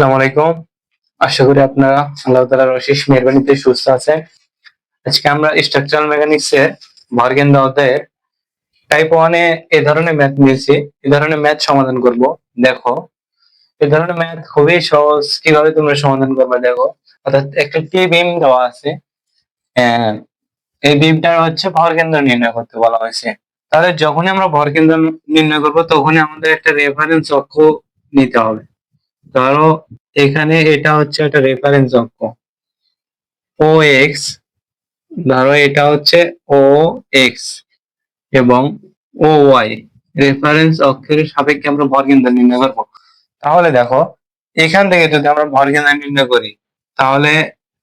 আসসালামু আলাইকুম। আশা করি আপনারা আল্লাহ তালার অশেষ মেহরবানিতে সুস্থ আছেন। আজকে আমরা স্ট্রাকচারাল মেকানিক্স এর ভরকেন্দ্র অধ্যায়ের টাইপ ওয়ানে এ ধরনের ম্যাথ নিয়েছি। এ ধরনের ম্যাথ সমাধান করব। দেখো, এ ধরনের ম্যাথ খুবই সহজ। কীভাবে তোমরা সমাধান করবে দেখো। অর্থাৎ একটা টি বিম দেওয়া আছে। এই বিমটার হচ্ছে ভরকেন্দ্র নির্ণয় করতে বলা হয়েছে। তাহলে যখনই আমরা ভরকেন্দ্র নির্ণয় করব, তখনই আমাদের একটা রেফারেন্স অক্ষ নিতে হবে। ধরো এখানে এটা হচ্ছে একটা রেফারেন্স অক্ষ। ও এক্স ধরো এটা হচ্ছে ও এক্স এবং ও ওয়াই রেফারেন্স অক্ষের সাপেক্ষে আমরা ভরকেন্দ্র নির্ণয় করব। তাহলে দেখো, এখান থেকে যদি আমরা ভরকেন্দ্র নির্ণয় করি, তাহলে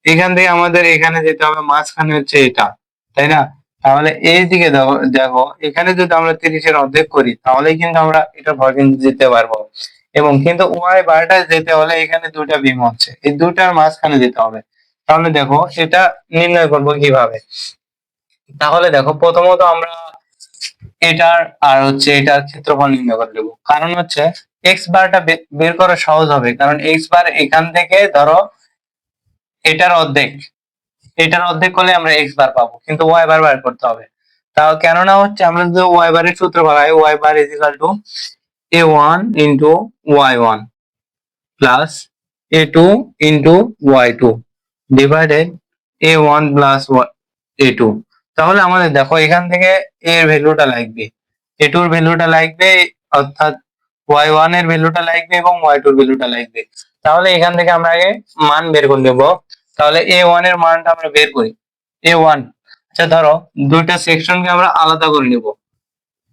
এখান থেকে আমাদের এখানে যেতে হবে মাঝখানে হচ্ছে এটা, তাই না? তাহলে এই দিকে দেখো এখানে যদি আমরা তিরিশের অর্ধেক করি, তাহলেই কিন্তু আমরা এটা ভরকেন্দ্র দিতে পারব। এবং কিন্তু ওয়াই বারটা যেতে হলে এখানে দুটা বিম হচ্ছে। এই দুটার মাঝখানে যেতে হবে। তাহলে দেখো, এটা নির্ণয় করব কীভাবে? তাহলে দেখো, প্রথমত আমরা এটার আর হচ্ছে এটার ক্ষেত্রফল নির্ণয় করে দেবো। কারণ হচ্ছে এক্স বারটা বের করা সহজ হবে। কারণ এক্স বার এখান থেকে ধরো, এটার অর্ধেক। এটার অর্ধেক করলে আমরা এক্স বার পাবো। কিন্তু ওয়াই বার বার করতে হবে। তাও কেননা হচ্ছে আমরা যদি ওয়াই বারের সূত্র বাড়াই Y bar is to A one into Y one plus A two into Y two divided A one plus A two তাহলে আমাদের দেখো এখান থেকে এর ভ্যালুটা লাগবে। এ টুর ভ্যালুটা লাগবে, অর্থাৎ ওয়াই ওয়ানের ভ্যালুটা লাগবে এবং ওয়াই টুর ভ্যালুটা লাগবে। তাহলে এখান থেকে আমরা আগে মান বের করে নেব। তাহলে এ ওয়ানের মানটা আমরা বের করি। এ ওয়ান আচ্ছা ধরো দুইটা সেকশনকে আমরা আলাদা করে নেব।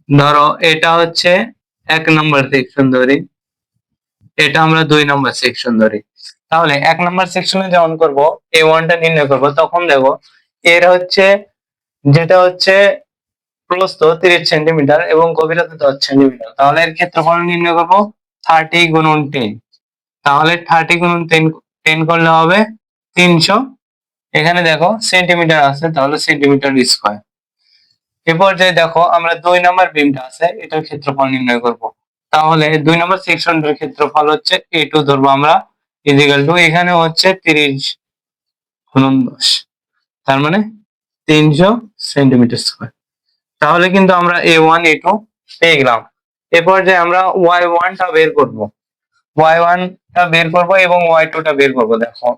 ধরো এটা হচ্ছে এক নম্বর সেকশন ধরি। এটা আমরা দুই নম্বর সেকশন ধরি। তাহলে এক নম্বর সেকশনে যখন করব এ ওয়ানটা নির্ণয় করব, তখন দেখো এর হচ্ছে যেটা হচ্ছে প্রস্থ তিরিশ সেন্টিমিটার এবং গভীরতা দশ সেন্টিমিটার তাহলে এর ক্ষেত্রফল নির্ণয় করব থার্টি গুণন টেন তাহলে থার্টি গুণন টেন টেন করলে হবে তিনশো। এখানে দেখো সেন্টিমিটার আছে, তাহলে সেন্টিমিটার স্কোয়ার এরপর যে দেখো আমরা দুই নম্বর বিমটা আছে, এটার ক্ষেত্রফল নির্ণয় করব। তাহলে দুই নম্বর সেকশনটার ক্ষেত্রফল হচ্ছে এ টু ধরবো আমরা ইজিক্যাল টু এখানে হচ্ছে তিরিশ গুণন দশ, তার মানে তিনশো সেন্টিমিটার স্কোয়ার তাহলে কিন্তু আমরা এ ওয়ান এ টু পেয়ে গেলাম। এরপর যে আমরা ওয়াই ওয়ানটা বের করব। ওয়াই ওয়ানটা বের করব এবং ওয়াই টুটা বের করব, দেখো।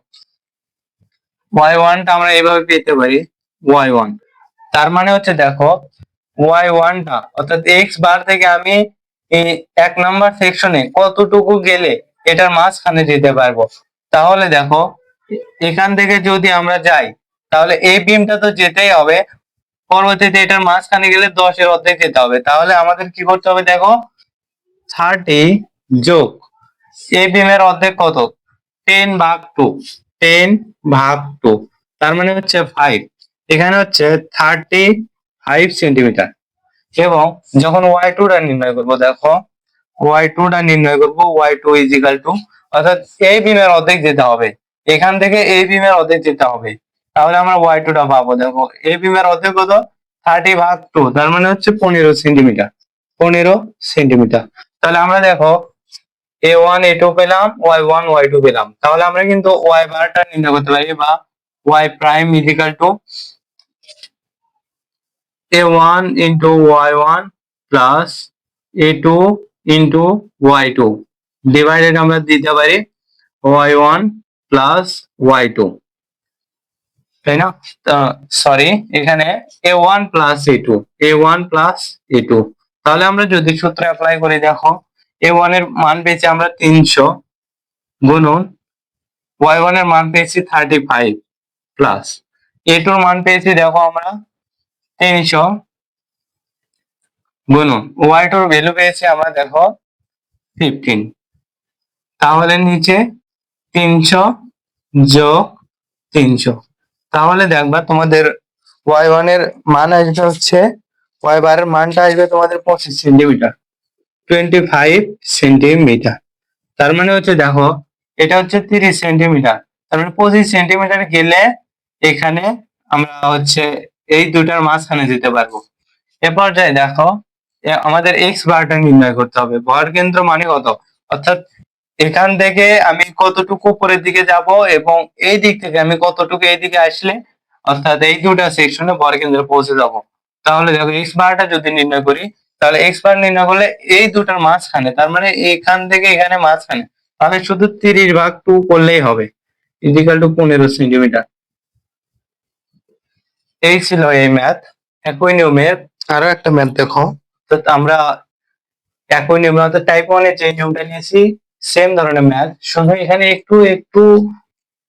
ওয়াই ওয়ানটা আমরা এভাবে পেতে পারি ওয়াই ওয়ান তার মানে হচ্ছে দেখো ওয়াই ওয়ানটা অর্থাৎ এক্স বার থেকে আমি এই এক নাম্বার সেকশনে কতটুকু গেলে এটার মাঝখানে যেতে পারব? তাহলে দেখো, এখান থেকে যদি আমরা যাই, তাহলে এই বিমটা তো যেতেই হবে, পরবর্তীতে এটার মাঝখানে গেলে দশের অর্ধেক যেতে হবে। তাহলে আমাদের কি করতে হবে দেখো থার্টি যোগ, এই বিমের অর্ধেক কত? টেন ভাগ টু টেন ভাগ টু তার মানে হচ্ছে ফাইভ এখানে হচ্ছে থার্টি ফাইভ সেন্টিমিটার এবং যখন ওয়াই টুটা নির্ণয় করব, দেখো ওয়াই টুটা নির্ণয় করব ওয়াই টু ইজিক্যাল টু অর্থাৎ এই বিমের অর্ধেক যেতে হবে। এখান থেকে এই বিমের অর্ধেক যেতে হবে। তাহলে আমরা ওয়াই টুটা পাবো। দেখো এই বিমের অর্ধেক কত? থার্টি ভাগ টু তার মানে হচ্ছে পনেরো সেন্টিমিটার পনেরো সেন্টিমিটার তাহলে আমরা দেখো এ ওয়ান এ টু পেলাম ওয়াই ওয়ান ওয়াই টু পেলাম। তাহলে আমরা কিন্তু ওয়াই বারটা নির্ণয় করতে পারি বা Y prime is equal to A one into Y one plus A two into Y two divided আমরা দিতে পারি Y one plus Y two তাই না? সরি এখানে A one plus A two A one plus A two তাহলে আমরা যদি সূত্র অ্যাপ্লাই করি, দেখো এ ওয়ানের মান পেয়েছি আমরা তিনশো গুণন ওয়াই ওয়ানের মান পেয়েছি থার্টি ফাইভ প্লাস এ টুর মান পেয়েছি, দেখো আমরা তিনশো গুণন ওয়াই টুর ভ্যালু পেয়েছি আমরা দেখো ফিফটিন তাহলে নিচে তিনশো যোগ তিনশো। তাহলে দেখবা তোমাদের ওয়াই ওয়ানের মান আসবে হচ্ছে ওয়াই বারের মানটা আসবে তোমাদের পঁচিশ সেন্টিমিটার টোয়েন্টি ফাইভ সেন্টিমিটার তার মানে হচ্ছে দেখো, এটা হচ্ছে তিরিশ সেন্টিমিটার তার মানে পঁচিশ সেন্টিমিটার গেলে এখানে আমরা হচ্ছে এই দুটার মাঝখানে দিতে পারব। এরপর যাই দেখো আমাদের এক্স বারটা নির্ণয় করতে হবে। ভর কেন্দ্র মানে কত? অর্থাৎ এখান থেকে আমি কতটুকু উপরের দিকে যাব এবং এই দিক থেকে আমি কতটুকু এই দিকে আসলে, অর্থাৎ এই দুটা সেকশনে বর্গকেন্দ্রে পৌঁছে যাব। তাহলে দেখো এক্স বারটা যদি নির্ণয় করি, তাহলে এক্স বার নির্ণয় করলে এই দুটার মাঝখানে, তার মানে এখান থেকে এখানে মাঝখানে, তাহলে শুধু তিরিশ ভাগ টু করলেই হবে। ইজিক্যাল টু পনেরো সেন্টিমিটার এই ছিল এই ম্যাথ একই নিয়মের আরও একটা ম্যাথ দেখো। তো আমরা একই নিয়মে অর্থাৎ টাইপ ওয়ানের যে নিয়মটা নিয়েছি সেম ধরনের ম্যাথ শুধু এখানে একটু একটু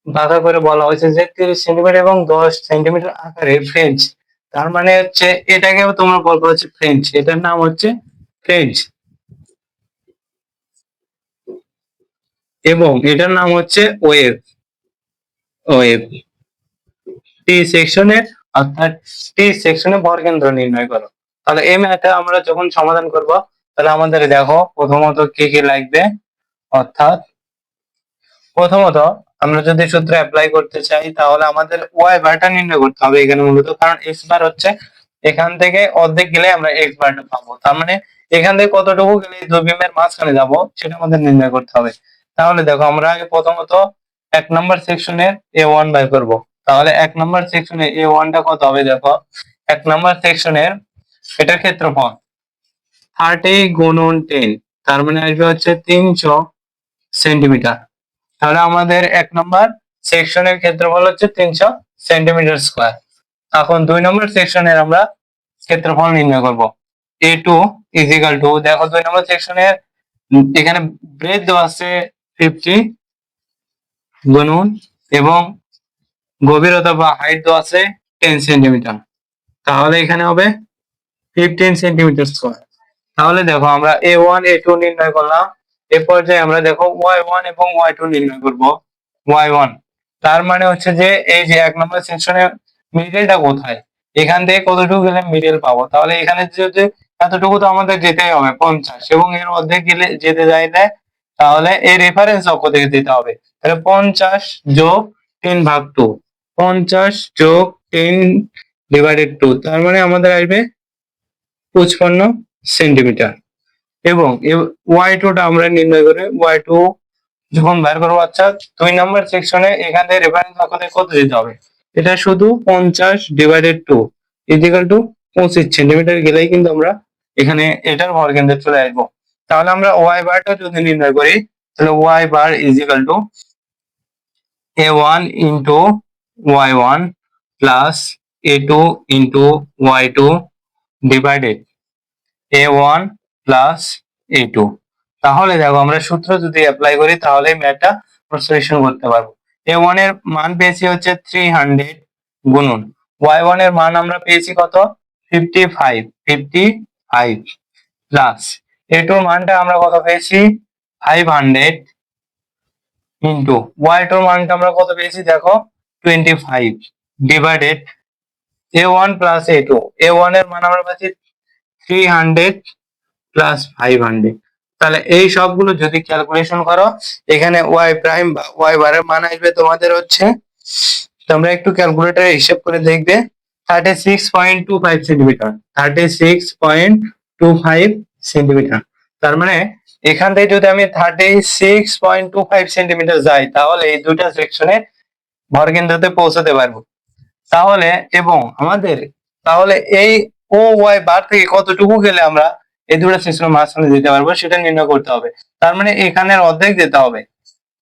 বাধা করে বলা হয়েছে যে তিরিশ সেন্টিমিটার এবং দশ সেন্টিমিটার আকারে ফ্রেঞ্চ তার মানে হচ্ছে এটাকে তোমরা বলব হচ্ছে ফ্রেঞ্চ এটার নাম হচ্ছে ফ্রেঞ্চ এবং এটার নাম হচ্ছে ওয়েভ ওয়েভ টি সেকশনে অর্থাৎ টি সেকশনে ভরকেন্দ্র নির্ণয় করো। তাহলে এই ম্যাথে আমরা যখন সমাধান করব, তাহলে আমাদের দেখো প্রথমত কি কি লাগবে? অর্থাৎ প্রথমত আমরা যদি সূত্র অ্যাপ্লাই করতে চাই, তাহলে আমাদের ওয়াই বারটা নির্ণয় করতে হবে এখানে মূলত, কারণ এক্স বার হচ্ছে এখান থেকে অর্ধেক গেলে আমরা এক্স বারটা পাবো। তার মানে এখান থেকে কতটুকু গেলে দুই বিমের মাঝখানে যাব, সেটা আমাদের নির্ণয় করতে হবে। তাহলে দেখো আমরা আগে প্রথমত এক নম্বর সেকশনের এ ওয়ান বাই করব। তাহলে এক নম্বর সেকশনে এ ওয়ানটা কত হবে দেখো? এক নম্বর সেকশনের এটার ক্ষেত্রফল থার্টি গুণন টেন তার মানে আসবে হচ্ছে তিনশো সেন্টিমিটার তাহলে আমাদের এক নম্বর সেকশনের ক্ষেত্রফল হচ্ছে তিনশো সেন্টিমিটার স্কোয়ার এখন দুই নম্বর সেকশনের আমরা ক্ষেত্রফল নির্ণয় করব। এ টু ইজিক্যাল টু দেখো দুই নম্বর সেকশনের এখানে ব্রেথ দেওয়া আছে ফিফটি গুণন এবং গভীরতা বা হাইট দেওয়া আছে টেন সেন্টিমিটার তাহলে এখানে হবে ফিফটিন সেন্টিমিটার স্কোয়ার তাহলে দেখো আমরা এ ওয়ান এ টু নির্ণয় করলাম। এ পর্যায়ে আমরা দেখো ওয়াই ওয়ান এবং ওয়াই টু নির্ণয় করব। ওয়াই ওয়ান তার মানে হচ্ছে যে এই যে এক নম্বর সেকশনে মিডলটা কোথায়? এখান থেকে কতটুকু গেলে মিডল পাবো? তাহলে এখানে যদি এতটুকু তো আমাদের যেতেই হবে, পঞ্চাশ। এবং এর অর্ধেক গেলে যেতে চাইলে তাহলে এই রেফারেন্স অক্ষ থেকে দিতে হবে। তাহলে পঞ্চাশ যোগ তিন ভাগ টু পঞ্চাশ যোগ টেন ডিভাইডেড টু তার মানে আমাদের আসবে পঁচপান্ন সেন্টিমিটার এবং ওয়াই টুটা আমরা নির্ণয় করে ওয়াই টু যখন বের করব আচ্ছা দুই নম্বর সেকশনে এখান রেফারেন্স থেকে কত দিতে হবে? এটা শুধু পঞ্চাশ divided two is equal to পঁচিশ সেন্টিমিটার গেলেই কিন্তু আমরা এখানে এটার ভরকেন্দ্রে চলে আসব। তাহলে আমরা ওয়াই বারটা যদি নির্ণয় করি, তাহলে Y bar is equal to A one into Y one plus A two into Y two divided A one plus A two তাহলে দেখো, আমরা সূত্র যদি অ্যাপ্লাই করি, তাহলে ম্যাথটা সলিউশন করতে পারব। এ এর মান পেয়েছি হচ্ছে থ্রি হান্ড্রেড গুণন। ওয়াই এর মান আমরা পেয়েছি কত? Fifty five fifty five plus A টুর মানটা আমরা কত পেয়েছি? ফাইভ হান্ড্রেড ইন্টু ওয়াই টুর মানটা আমরা কত পেয়েছি? দেখো twenty five divided A one plus A two A ওয়ানের মান আমরা three hundred plus five hundred তাহলে এই সবগুলো যদি ক্যালকুলেশন করো, এখানে ওয়াই প্রাইম বা ওয়াই বারের মান আসবে তোমাদের হচ্ছে, তোমরা একটু ক্যালকুলেটারে হিসেব করে দেখবে thirty six point two five centimetre thirty six point two five centimetre তার মানে এখান থেকে যদি আমি thirty six point two five centimetre যাই, তাহলে এই দুটা সেকশনে ভরকেন্দ্রতে পৌঁছাতে পারব। তাহলে এবং আমাদের তাহলে এই ও ওয়াই বার থেকে কতটুকু গেলে আমরা এই দুটো সেকশনের মাঝখানে দিতে পারব সেটা নির্ণয় করতে হবে। তার মানে এখানের অর্ধেক যেতে হবে।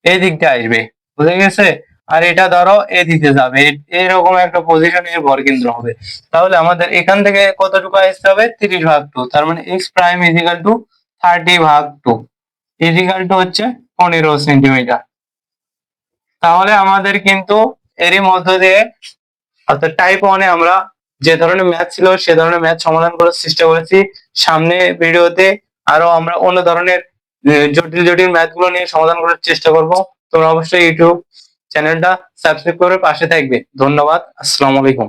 এই দিকটা আসবে। বুঝে গেছে? আর এটা ধরো এদিকে যাবে। এরকম একটা পজিশন ভরকেন্দ্র হবে। তাহলে আমাদের এখান থেকে কতটুকু আসতে হবে? তিরিশ ভাগ টু তার মানে X prime is equal to thirty ভাগ টু ইজিক্যাল টু হচ্ছে পনেরো সেন্টিমিটার তাহলে আমাদের কিন্তু এরই মধ্য দিয়ে অর্থাৎ টাইপ ওয়ানে আমরা যে ধরনের ম্যাথ ছিল সে ধরনের ম্যাথ সমাধান করার চেষ্টা করেছি। সামনে ভিডিওতে আরও আমরা অন্য ধরনের জটিল জটিল ম্যাথগুলো নিয়ে সমাধান করার চেষ্টা করব। তোমরা অবশ্যই ইউটিউব চ্যানেলটা সাবস্ক্রাইব করে পাশে থাকবে। ধন্যবাদ। আসসালামু আলাইকুম।